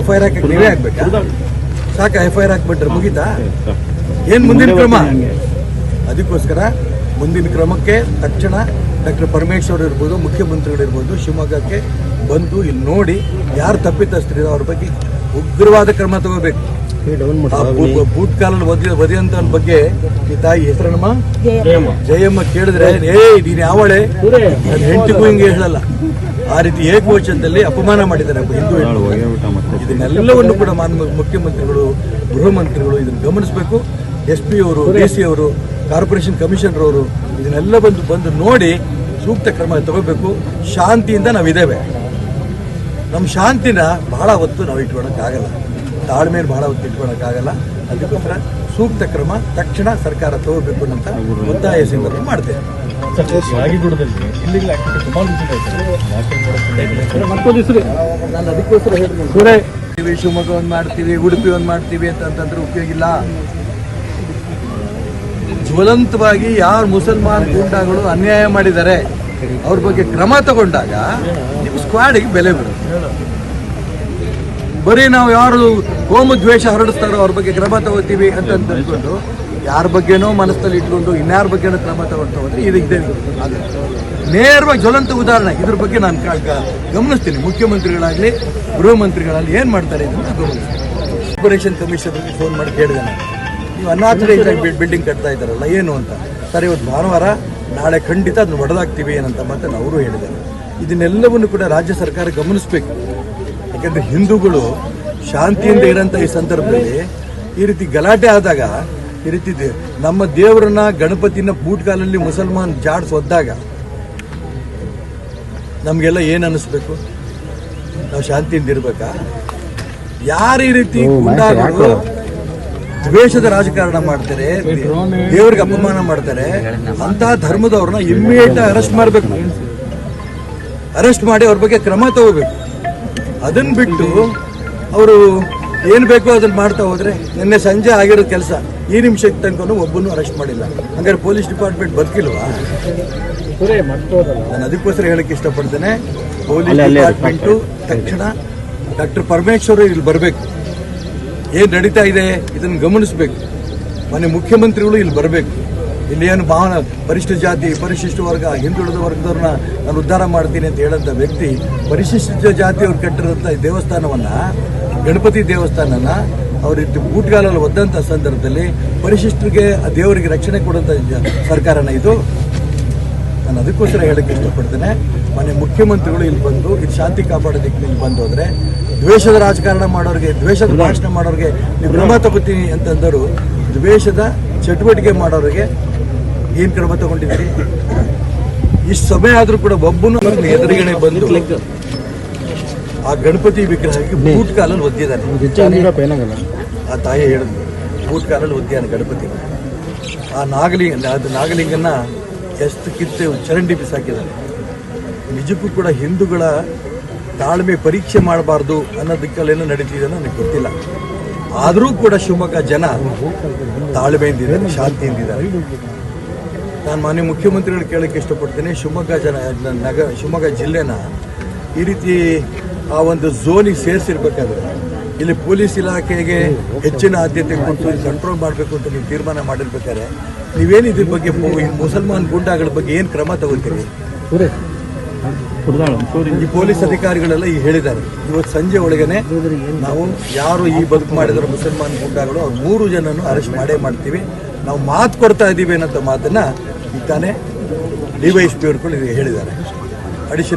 F I R ನೀವೇ ಹಾಕ್ಬೇಕಾ ಸಾಕ ಎಫ್ ಐ ಆರ್ ಹಾಕ್ಬಿಟ್ರೆ ಮುಗೀತಾ? ಏನ್ ಮುಂದಿನ ಕ್ರಮ? ಅದಕ್ಕೋಸ್ಕರ ಮುಂದಿನ ಕ್ರಮಕ್ಕೆ ತಕ್ಷಣ ಡಾಕ್ಟರ್ ಪರಮೇಶ್ವರ್ ಇರ್ಬೋದು ಮುಖ್ಯಮಂತ್ರಿಗಳಿರ್ಬೋದು ಶಿವಮೊಗ್ಗಕ್ಕೆ ಬಂದು ಇಲ್ಲಿ ನೋಡಿ ಯಾರು ತಪ್ಪಿತಸ್ಥರಿರೋ ಅವ್ರ ಬಗ್ಗೆ ಉಗ್ರವಾದ ಕ್ರಮ ತಗೋಬೇಕು. ಬೂಟ್ ಕಾಲಲ್ಲಿ ಒದಿ ಒದಿಯಂತ ಬಗ್ಗೆ ಈ ತಾಯಿ ಹೆಸರನ್ನಮ್ಮ ಜಯಮ್ಮ. ಕೇಳಿದ್ರೆ ಏ ನೀನ್ ಯಾವಳೆ? ನನ್ನ ಹೆಂಡತಿಗೂ ಹಿಂಗೆ ಹೇಳಲ್ಲ. ಆ ರೀತಿ ಏಕವಚನದಲ್ಲಿ ಅಪಮಾನ ಮಾಡಿದ್ದಾರೆ ಹಿಂದೂ. ಇದನ್ನೆಲ್ಲವನ್ನು ಕೂಡ ಮಾನ್ಯ ಮುಖ್ಯಮಂತ್ರಿಗಳು ಗೃಹ ಮಂತ್ರಿಗಳು ಇದನ್ನು ಗಮನಿಸಬೇಕು. ಎಸ್ ಪಿ ಅವರು ಡಿ ಸಿ ಅವರು ಕಾರ್ಪೊರೇಷನ್ ಕಮಿಷನರ್ ಅವರು ಇದನ್ನೆಲ್ಲ ಬಂದು ಬಂದು ನೋಡಿ ಸೂಕ್ತ ಕ್ರಮ ತಗೋಬೇಕು. ಶಾಂತಿಯಿಂದ ನಾವಿದ್ದೇವೆ. ನಮ್ಮ ಶಾಂತಿನ ಬಹಳ ಹೊತ್ತು ನಾವು ಇಟ್ಕೊಳಕ್ಕಾಗಲ್ಲ. ತಾಳ್ಮೆಯನ್ನು ಬಹಳ ಹೊತ್ತು ಇಟ್ಕೊಳಕ್ಕಾಗಲ್ಲ. ಅದಕ್ಕೋಸ್ಕರ ಸೂಕ್ತ ಕ್ರಮ ತಕ್ಷಣ ಸರ್ಕಾರ ತಗೋಬೇಕು ಅಂತ ಒತ್ತಾಯ ಸಂದರ್ಭ ಮಾಡ್ತೇವೆ. ನಾನು ಅದಕ್ಕೋಸ್ಕರ ಹೇಳ್ತೀನಿ. ಶಿವಮೊಗ್ಗ ಒಂದು ಮಾಡ್ತೀವಿ ಉಡುಪಿ ಒಂದು ಮಾಡ್ತೀವಿ ಅಂತ ಅಂತಂದ್ರೆ ಉಪಯೋಗ ಇಲ್ಲ. ಜ್ವಲಂತವಾಗಿ ಯಾರು ಮುಸಲ್ಮಾನ್ ಗುಂಡಾಗಳು ಅನ್ಯಾಯ ಮಾಡಿದ್ದಾರೆ ಅವ್ರ ಬಗ್ಗೆ ಕ್ರಮ ತಗೊಂಡಾಗ ನಿಮ್ಮ ಸ್ಕ್ವಾಡಿಗೆ ಬೆಲೆ ಬರುತ್ತೆ ಬರೀ ನಾವು ಯಾರು ಕೋಮು ದ್ವೇಷ ಹರಡಿಸ್ತಾರೋ ಅವ್ರ ಬಗ್ಗೆ ಕ್ರಮ ತಗೋತೀವಿ ಅಂತ ಅಂದ್ಕೊಂಡು ಯಾರ ಬಗ್ಗೆನೋ ಮನಸ್ಸಲ್ಲಿ ಇಟ್ಕೊಂಡು ಇನ್ಯಾರ ಬಗ್ಗೆನೋ ಕ್ರಮ ತಗೊಂಡು ಹೋದ್ರೆ ಇದು ಇದೆ ನೇರವಾಗಿ ಜ್ವಲಂತ ಉದಾಹರಣೆ, ಇದ್ರ ಬಗ್ಗೆ ನಾನು ಗಮನಿಸ್ತೀನಿ. ಮುಖ್ಯಮಂತ್ರಿಗಳಾಗಲಿ, ಗೃಹ ಮಂತ್ರಿಗಳಾಗಲಿ ಏನು ಮಾಡ್ತಾರೆ ಇದನ್ನು ಗಮನಿಸ್ತೀನಿ. ಕಾರ್ಪೊರೇಷನ್ ಕಮಿಷನರ್ಗೆ ಫೋನ್ ಮಾಡಿ ಕೇಳಿದೆ ನಾನು. ನೀವು ಅನಾಥರೈಸ್ ಬಿಲ್ಡಿಂಗ್ ಕಟ್ತಾ ಇದ್ದಾರಲ್ಲ, ಏನು ಅಂತ. ಸರಿ, ಇವತ್ತು ಭಾನುವಾರ, ನಾಳೆ ಖಂಡಿತ ಅದನ್ನು ಒಡೆದಾಗ್ತೀವಿ ಏನಂತ ಮತ್ತೆ ಅವರು ಹೇಳಿದ್ದಾರೆ. ಇದನ್ನೆಲ್ಲವನ್ನು ಕೂಡ ರಾಜ್ಯ ಸರ್ಕಾರ ಗಮನಿಸಬೇಕು. ಯಾಕಂದ್ರೆ ಹಿಂದೂಗಳು ಶಾಂತಿಯಿಂದ ಇರೋಂಥ ಈ ಸಂದರ್ಭದಲ್ಲಿ ಈ ರೀತಿ ಗಲಾಟೆ ಆದಾಗ ಈ ರೀತಿ ನಮ್ಮ ದೇವರನ್ನ ಗಣಪತಿನ ಬೂಟ್ಕಾಲಲ್ಲಿ ಮುಸಲ್ಮಾನ್ ಜಾಡ್ಸ್ ಒದ್ದಾಗ ನಮಗೆಲ್ಲ ಏನು ಅನ್ನಿಸ್ಬೇಕು ನಾವು ಶಾಂತಿಯಿಂದ ಇರ್ಬೇಕಾ? ಯಾರು ಈ ರೀತಿ ಗುಂಡಾಗಳು ದ್ವೇಷದ ರಾಜಕಾರಣ ಮಾಡ್ತಾರೆ ದೇವ್ರಿಗೆ ಅಪಮಾನ ಮಾಡ್ತಾರೆ ಅಂತ ಧರ್ಮದವ್ರನ್ನ ಇಮ್ಮಿಡಿಯೇಟ್ ಅರೆಸ್ಟ್ ಮಾಡಬೇಕು ಅರೆಸ್ಟ್ ಮಾಡಿ ಅವ್ರ ಬಗ್ಗೆ ಕ್ರಮ ತಗೋಬೇಕು. ಅದನ್ನ ಬಿಟ್ಟು ಅವರು ಏನ್ ಬೇಕೋ ಅದನ್ನ ಮಾಡ್ತಾ ಹೋದ್ರೆ ನಿನ್ನೆ ಸಂಜೆ ಆಗಿರೋ ಕೆಲಸ ಈ ನಿಮಿಷಕ್ಕೆ ತನಕ ಒಬ್ಬನು ಅರೆಸ್ಟ್ ಮಾಡಿಲ್ಲ. ಹಂಗಾರೆ ಪೊಲೀಸ್ ಡಿಪಾರ್ಟ್ಮೆಂಟ್ ಬದುಕಿಲ್ವಾ? ನಾನು ಅದಕ್ಕೋಸ್ಕರ ಹೇಳಕ್ ಇಷ್ಟಪಡ್ತೇನೆ. ಪೊಲೀಸ್ ಡಿಪಾರ್ಟ್ಮೆಂಟು ತಕ್ಷಣ ಡಾಕ್ಟರ್ ಪರಮೇಶ್ವರ್ ಇಲ್ಲಿ ಬರಬೇಕು. ಏನ್ ನಡೀತಾ ಇದೆ ಇದನ್ನ ಗಮನಿಸಬೇಕು. ಮನೆ ಮುಖ್ಯಮಂತ್ರಿಗಳು ಇಲ್ಲಿ ಬರಬೇಕು. ಏನು ಭಾವನ, ಪರಿಶಿಷ್ಟ ಜಾತಿ, ಪರಿಶಿಷ್ಟ ವರ್ಗ, ಹಿಂದುಳಿದ ವರ್ಗದವ್ರನ್ನ ನಾನು ಉದ್ಧಾರ ಮಾಡ್ತೀನಿ ಅಂತ ಹೇಳಂತ ವ್ಯಕ್ತಿ ಪರಿಶಿಷ್ಟ ಜಾತಿಯವ್ರು ಕಟ್ಟಿರೋಂಥ ದೇವಸ್ಥಾನವನ್ನ, ಗಣಪತಿ ದೇವಸ್ಥಾನನ ಅವ್ರ ಊಟಗಾಲಲ್ಲಿ ಒದ್ದಂಥ ಸಂದರ್ಭದಲ್ಲಿ ಪರಿಶಿಷ್ಟರಿಗೆ, ಆ ದೇವರಿಗೆ ರಕ್ಷಣೆ ಕೊಡುವಂಥ ಸರ್ಕಾರನ ಇದು. ನಾನು ಅದಕ್ಕೋಸ್ಕರ ಹೇಳಕ್ಕೆ ಇಷ್ಟಪಡ್ತೇನೆ. ಮನೆ ಮುಖ್ಯಮಂತ್ರಿಗಳು ಇಲ್ಲಿ ಬಂದು ಇದು ಶಾಂತಿ ಕಾಪಾಡೋದಕ್ಕೆ ಇಲ್ಲಿ ಬಂದು ಹೋದರೆ, ದ್ವೇಷದ ರಾಜಕಾರಣ ಮಾಡೋರಿಗೆ, ದ್ವೇಷದ ಭಾಷಣ ಮಾಡೋರಿಗೆ ನೀವು ಕ್ರಮ ತಗೋತೀನಿ ಅಂತಂದರು ದ್ವೇಷದ ಚಟುವಟಿಕೆ ಮಾಡೋರಿಗೆ ಏನು ಕ್ರಮ ತಗೊಂಡಿದ್ದೀರಿ? ಇಷ್ಟು ಸಮಯ ಆದರೂ ಕೂಡ ಒಬ್ಬನು ಎದುರುಗಡೆ ಬಂದು ಆ ಗಣಪತಿ ವಿಗ್ರಹಕ್ಕೆ ಬೂಟ್ ಕಾಲಲ್ಲಿ ಒದ್ದಿದ್ದಾನೆ. ಆ ತಾಯಿ ಹೇಳಿದ್ರು ಬೂಟ್ ಕಾಲಲ್ಲಿ ಒದ್ದಿದ್ದಾನೆ ಗಣಪತಿ. ಆ ನಾಗಲಿಂಗ ಅದು ನಾಗಲಿಂಗನ್ನ ಎಷ್ಟು ಕಿತ್ತೆ ಚರಂಡಿ ಬಿಸಾಕಿದ್ದಾರೆ ನಿಜಕ್ಕೂ ಕೂಡ ಹಿಂದೂಗಳ ತಾಳ್ಮೆ ಪರೀಕ್ಷೆ ಮಾಡಬಾರ್ದು ಅನ್ನೋದಕ್ಕೆಲ್ಲೇನೋ ನಡೀತಿದೆ ನನಗೆ ಗೊತ್ತಿಲ್ಲ. ಆದರೂ ಕೂಡ ಶಿವಮೊಗ್ಗ ಜನ ತಾಳ್ಮೆಯಿಂದಿದ್ದಾರೆ, ಶಾಂತಿಯಿಂದಿದ್ದಾರೆ. ನಾನು ಮಾನ್ಯ ಮುಖ್ಯಮಂತ್ರಿಗಳು ಕೇಳಕ್ಕೆ ಇಷ್ಟಪಡ್ತೇನೆ, ಶಿವಮೊಗ್ಗ ಜನ ನಗರ ಶಿವಮೊಗ್ಗ ಜಿಲ್ಲೆನ ಈ ರೀತಿ ಆ ಒಂದು ಝೋನಿಗೆ ಸೇರಿಸಿರ್ಬೇಕಾದ್ರೆ ಇಲ್ಲಿ ಪೊಲೀಸ್ ಇಲಾಖೆಗೆ ಹೆಚ್ಚಿನ ಆದ್ಯತೆ ಕೊಟ್ಟು ಕಂಟ್ರೋಲ್ ಮಾಡಬೇಕು ಅಂತ ನೀವು ತೀರ್ಮಾನ ಮಾಡಿರ್ಬೇಕಾದ್ರೆ ನೀವೇನು ಇದ್ರ ಬಗ್ಗೆ ಮುಸಲ್ಮಾನ್ ಗುಂಡಾಗಳ ಬಗ್ಗೆ ಏನು ಕ್ರಮ ತಗೋತೀರಿ? ಈ ಪೊಲೀಸ್ ಅಧಿಕಾರಿಗಳೆಲ್ಲ ಈ ಹೇಳಿದ್ದಾರೆ. ಇವತ್ತು ಸಂಜೆ ಒಳಗೇನೆ ನಾವು ಯಾರು ಈ ಬದುಕು ಮಾಡಿದ್ರು, ಮುಸಲ್ಮಾನ್ ಗುಂಡಾಗಳು, ಅವ್ರು ಮೂರು ಜನನು ಅರೆಸ್ಟ್ ಮಾಡೇ ಮಾಡ್ತೀವಿ. ನಾವು ಮಾತು ಕೊಡ್ತಾ ಇದ್ದೀವಿ ಅನ್ನೋ ಮಾತನ್ನ ತಾನೇ ಡಿ ವೈ ಪಿ ಹೇಳಿದ್ದಾರೆ. ಅಡಿಷನಲ್